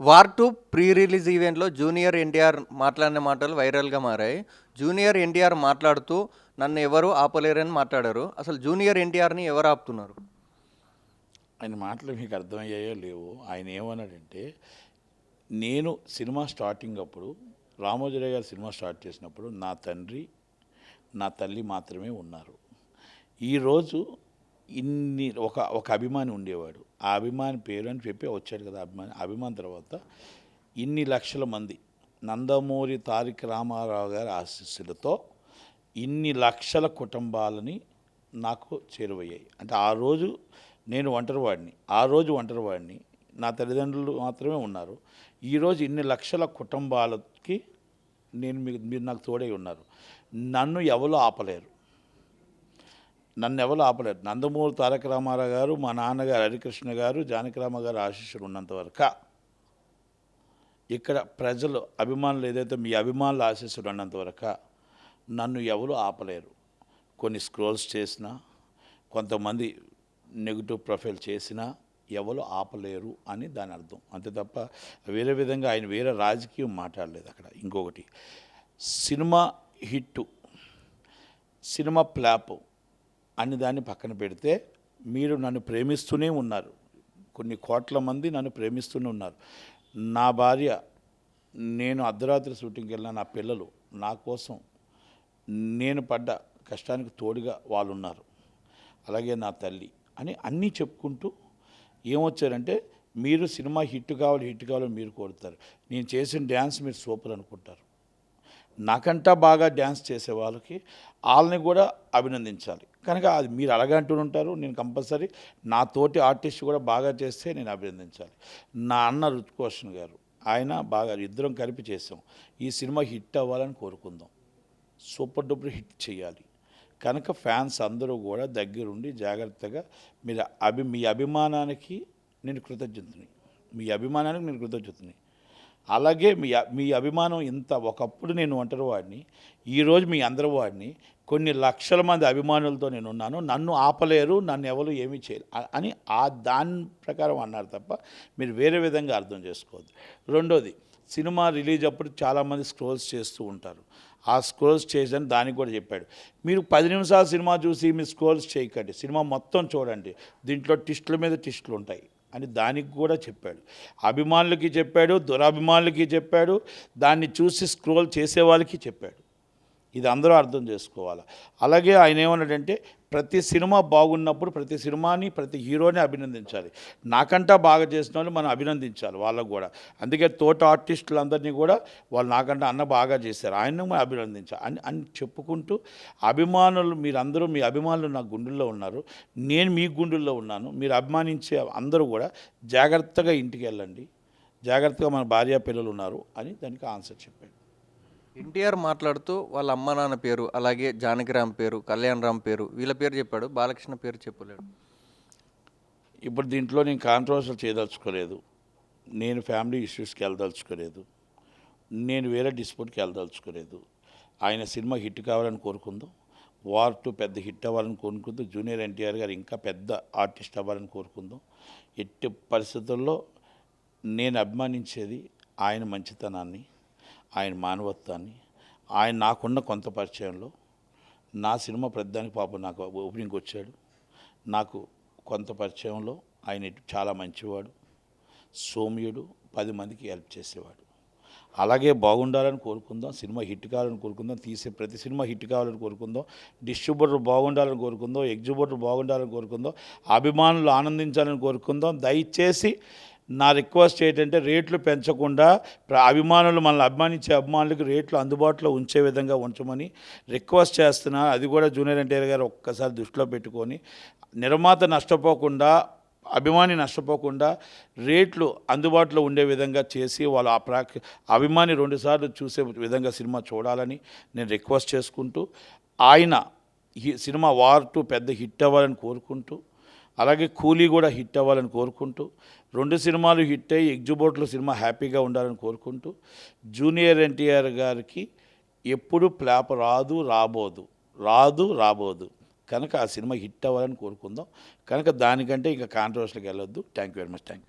War two pre release ఈవెంట్లో junior NTR మాట్లాడిన మాటలు వైరల్గా మారాయి. జూనియర్ ఎన్టీఆర్ మాట్లాడుతూ నన్ను ఎవరు ఆపలేరని మాట్లాడారు. అసలు జూనియర్ ఎన్టీఆర్ని ఎవరు ఆపుతున్నారు? ఆయన మాటలు మీకు అర్థమయ్యాయో లేవు ఆయన ఏమన్నాడంటే నేను సినిమా స్టార్టింగ్ అప్పుడు రామోజీరావు గారు సినిమా స్టార్ట్ చేసినప్పుడు నా తండ్రి నా తల్లి మాత్రమే ఉన్నారు. ఈరోజు ఇన్ని ఒక ఒక అభిమాని ఉండేవాడు. ఆ అభిమాని పేరు అని చెప్పి వచ్చాడు కదా అభిమాని అభిమాని తర్వాత ఇన్ని లక్షల మంది నందమూరి తారిక రామారావు గారి ఆశీస్సులతో ఇన్ని లక్షల కుటుంబాలని నాకు చేరువయ్యాయి. అంటే ఆ రోజు నేను ఒంటరివాడిని ఆ రోజు ఒంటరివాడిని నా తల్లిదండ్రులు మాత్రమే ఉన్నారు. ఈరోజు ఇన్ని లక్షల కుటుంబాలకి నేను మీరు నాకు తోడై ఉన్నారు. నన్ను ఎవరు ఆపలేరు. నన్ను ఎవరు ఆపలేరు నందమూరి తారక రామారావు గారు మా నాన్నగారు హరికృష్ణ గారు జానకిరామ గారు ఆశీస్సులు ఉన్నంత వరకు. ఇక్కడ ప్రజలు అభిమానులు ఏదైతే మీ అభిమానులు ఆశీస్సులు ఉన్నంత వరకు నన్ను ఎవరు ఆపలేరు. కొన్ని స్క్రోల్స్ చేసినా కొంతమంది నెగిటివ్ ప్రొఫైల్ చేసినా ఎవరు ఆపలేరు అని దాని అర్థం. అంతే తప్ప వేరే విధంగా ఆయన వేరే రాజకీయం మాట్లాడలేదు అక్కడ. ఇంకొకటి సినిమా హిట్టు సినిమా ప్లాప్ అని దాన్ని పక్కన పెడితే మీరు నన్ను ప్రేమిస్తూనే ఉన్నారు. కొన్ని కోట్ల మంది నన్ను ప్రేమిస్తూనే ఉన్నారు. నా భార్య నేను అర్ధరాత్రి షూటింగ్కి వెళ్ళిన నా పిల్లలు నా కోసం నేను పడ్డ కష్టానికి తోడుగా వాళ్ళు ఉన్నారు అలాగే నా తల్లి అని అన్నీ చెప్పుకుంటూ ఏమొచ్చారంటే మీరు సినిమా హిట్ కావాలి హిట్ కావాలని మీరు కోరుతారు. నేను చేసిన డ్యాన్స్ మీరు సూపర్ అనుకుంటారు. నాకంటా బాగా డ్యాన్స్ చేసే వాళ్ళకి వాళ్ళని కూడా అభినందించాలి. కనుక అది మీరు అలాగే ఉంటారు. నేను కంపల్సరీ నా తోటి ఆర్టిస్ట్ కూడా బాగా చేస్తే నేను అభినందించాలి. నా అన్న రుతుకోషన్ గారు ఆయన బాగా ఇద్దరం కలిపి చేసాం. ఈ సినిమా హిట్ అవ్వాలని కోరుకుందాం. సూపర్ డూపర్ హిట్ చేయాలి. కనుక ఫ్యాన్స్ అందరూ కూడా దగ్గరుండి జాగ్రత్తగా మీరు అభి మీ అభిమానానికి నేను కృతజ్ఞతని మీ అభిమానానికి నేను కృతజ్ఞతని. అలాగే మీ మీ అభిమానం ఇంత ఒకప్పుడు నేను ఒంటరి వాడిని ఈరోజు మీ అందరి వాడిని కొన్ని లక్షల మంది అభిమానులతో నేను ఉన్నాను నన్ను ఆపలేరు నన్ను ఎవరు ఏమీ చేయరు అని ఆ దాని ప్రకారం అన్నారు తప్ప మీరు వేరే విధంగా అర్థం చేసుకోవద్దు. రెండోది సినిమా రిలీజ్ అప్పుడు చాలామంది స్క్రోల్స్ చేస్తూ ఉంటారు. ఆ స్క్రోల్స్ చేసని దానికి కూడా చెప్పాడు. మీరు పది నిమిషాల సినిమా చూసి మీరు స్క్రోల్స్ చేయకండి సినిమా మొత్తం చూడండి దీంట్లో టిస్టుల మీద టిస్టులు ఉంటాయి. అని దానికి కూడా చెప్పాడు. అభిమానులకి చెప్పాడు దురాభిమానులకి చెప్పాడు దాన్ని చూసి స్క్రోల్ చేసే వాళ్ళకి చెప్పాడు. ఇది అందరూ అర్థం చేసుకోవాలి. అలాగే ఆయన ఏమన్నాడంటే ప్రతి సినిమా బాగున్నప్పుడు ప్రతి సినిమాని ప్రతి హీరోని అభినందించాలి. నాకంటా బాగా చేసిన వాళ్ళు మనం అభినందించాలి వాళ్ళకు కూడా. అందుకే తోట ఆర్టిస్టులందరినీ కూడా వాళ్ళు నాకంటే అన్న బాగా చేశారు. ఆయన మనం అభినందించాలి అని అని చెప్పుకుంటూ అభిమానులు మీరందరూ మీ అభిమానులు నా గుండెల్లో ఉన్నారు. నేను మీ గుండెల్లో ఉన్నాను. మీరు అభిమానించే అందరూ కూడా జాగ్రత్తగా ఇంటికి వెళ్ళండి. జాగ్రత్తగా మన భార్య పిల్లలు ఉన్నారు అని దానికి ఆన్సర్ చెప్పాడు. ఎన్టీఆర్ మాట్లాడుతూ వాళ్ళ అమ్మ నాన్న పేరు అలాగే జానకిరామ్ పేరు కళ్యాణ్ రామ్ పేరు వీళ్ళ పేరు చెప్పాడు బాలకృష్ణ పేరు చెప్పలేడు. ఇప్పుడు దీంట్లో నేను కాంట్రవర్సల్ చేయదలుచుకోలేదు. నేను ఫ్యామిలీ ఇష్యూస్కి వెళ్ళదలుచుకోలేదు. నేను వేరే డిస్ప్యూట్కి వెళ్ళదలుచుకోలేదు. ఆయన సినిమా హిట్ కావాలని కోరుకుందో. వార్ టూ పెద్ద హిట్ అవ్వాలని కోరుకుందో. జూనియర్ ఎన్టీఆర్ గారు ఇంకా పెద్ద ఆర్టిస్ట్ అవ్వాలని కోరుకుందాం. ఎట్టి పరిస్థితుల్లో నేను అభిమానించేది ఆయన మంచితనాన్ని. ఆయన మానవత్వాన్ని ఆయన నాకున్న కొంత పరిచయంలో నా సినిమా ప్రతిదానికి పాపం నాకు ఓపెనింగ్ వచ్చాడు. నాకు కొంత పరిచయంలో ఆయన ఇటు చాలా మంచివాడు సోమ్యుడు పది మందికి హెల్ప్ చేసేవాడు. అలాగే బాగుండాలని కోరుకుందాం సినిమా హిట్ కావాలని కోరుకుందాం తీసే ప్రతి సినిమా హిట్ కావాలని కోరుకుందాం డిస్ట్రిబ్యూటర్ బాగుండాలని కోరుకుందాం ఎగ్జిబ్యూటర్ బాగుండాలని కోరుకుందాం అభిమానులు ఆనందించాలని కోరుకుందాం దయచేసి నా రిక్వెస్ట్ ఏంటంటే రేట్లు పెంచకుండా అభిమానులు మనల్ని అభిమానించే అభిమానులకు రేట్లు అందుబాటులో ఉంచే విధంగా ఉంచమని రిక్వెస్ట్ చేస్తున్నా. అది కూడా జూనియర్ ఎన్టీఆర్ గారు ఒక్కసారి దృష్టిలో పెట్టుకొని నిర్మాత నష్టపోకుండా అభిమాని నష్టపోకుండా రేట్లు అందుబాటులో ఉండే విధంగా చేసి వాళ్ళు ఆ ప్రాక్ అభిమాని రెండుసార్లు చూసే విధంగా సినిమా చూడాలని నేను రిక్వెస్ట్ చేసుకుంటూ ఆయన ఈ సినిమా వార్ టూ పెద్ద హిట్ అవ్వాలని కోరుకుంటూ అలాగే కూలీ కూడా హిట్ అవ్వాలని కోరుకుంటూ రెండు సినిమాలు హిట్ అయ్యి ఎగ్జిబోట్లో సినిమా హ్యాపీగా ఉండాలని కోరుకుంటూ జూనియర్ ఎన్టీఆర్ గారికి ఎప్పుడు ప్లాప్ రాదు రాబోదు రాదు రాబోదు. కనుక ఆ సినిమా హిట్ అవ్వాలని కోరుకుందాం. కనుక దానికంటే ఇంకా కాంట్రవర్షన్కి వెళ్ళొద్దు. Thank you very much thank you